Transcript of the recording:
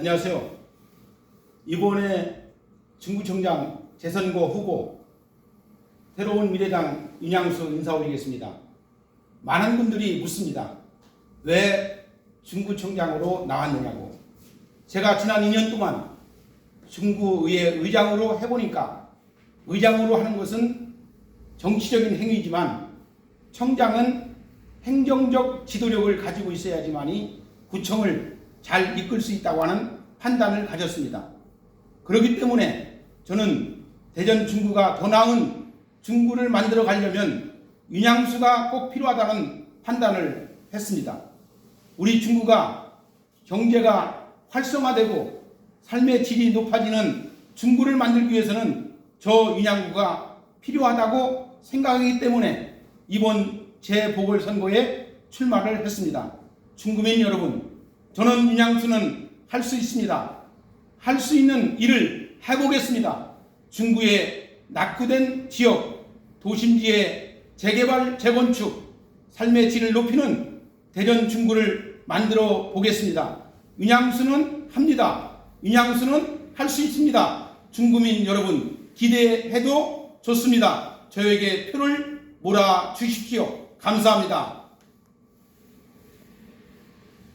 안녕하세요. 이번에 중구청장 재선거 후보 새로운 미래당 윤양수 인사 올리겠습니다. 많은 분들이 묻습니다. 왜 중구청장으로 나왔느냐고. 제가 지난 2년 동안 중구의회 의장으로 해보니까 의장으로 하는 것은 정치적인 행위지만 청장은 행정적 지도력을 가지고 있어야지만이 구청을 잘 이끌 수 있다고 하는 판단을 가졌습니다. 그렇기 때문에 저는 대전 중구가 더 나은 중구를 만들어 가려면 윤양수가 꼭 필요하다는 판단을 했습니다. 우리 중구가 경제가 활성화되고 삶의 질이 높아지는 중구를 만들기 위해서는 저 윤양구가 필요하다고 생각하기 때문에 이번 재보궐선거에 출마를 했습니다. 중구민 여러분, 저는 윤양수는 할 수 있습니다. 할 수 있는 일을 해보겠습니다. 중구의 낙후된 지역, 도심지의 재개발, 재건축, 삶의 질을 높이는 대전 중구를 만들어 보겠습니다. 윤양수는 합니다. 윤양수는 할 수 있습니다. 중구민 여러분, 기대해도 좋습니다. 저에게 표를 몰아 주십시오. 감사합니다.